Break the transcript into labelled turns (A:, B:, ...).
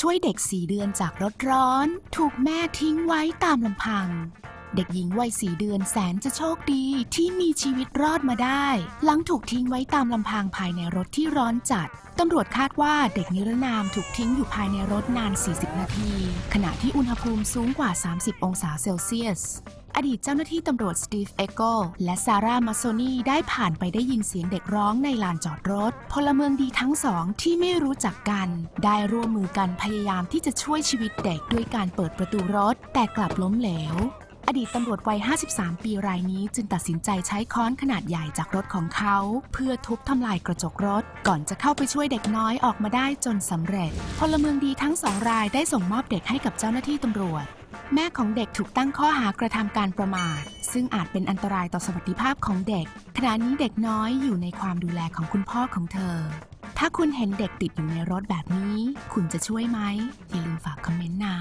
A: ช่วยเด็กสี่เดือนจากรถร้อน ถูกแม่ทิ้งไว้ตามลำพัง เด็กหญิงวัยสี่เดือนแสนจะโชคดีที่มีชีวิตรอดมาได้ หลังถูกทิ้งไว้ตามลำพังภายในรถที่ร้อนจัด ตำรวจคาดว่าเด็กนิรนามถูกทิ้งอยู่ภายในรถนาน 40 นาที ขณะที่อุณหภูมิสูงกว่า 30 องศาเซลเซียสอดีตเจ้าหน้าที่ตำรวจสตีฟเอโกและซาร่ามาโซนีได้ผ่านไปได้ยินเสียงเด็กร้องในลานจอดรถ พลเมืองดีทั้งสองที่ไม่รู้จักกัน ได้ร่วมมือกันพยายามที่จะช่วยชีวิตเด็กด้วยการเปิดประตูรถ แต่กลับล้มเหลว อดีตตำรวจวัย 53 ปีรายนี้จึงตัดสินใจใช้ค้อนขนาดใหญ่จากรถของเขา เพื่อทุบทำลายกระจกรถ ก่อนจะเข้าไปช่วยเด็กน้อยออกมาได้จนสำเร็จ พลเมืองดีทั้งสองรายได้ส่งมอบเด็กให้กับเจ้าหน้าที่ตำรวจ แม่ของเด็กถูกตั้งข้อหากระทำการประมาท ซึ่งอาจเป็นอันตรายต่อสวัสดิภาพของเด็ก ขณะนี้เด็กน้อยอยู่ในความดูแลของคุณพ่อของเธอ ถ้าคุณเห็นเด็กติดอยู่ในรถแบบนี้ คุณจะช่วยไหมอย่าลืมฝากคอมเมนต์นะ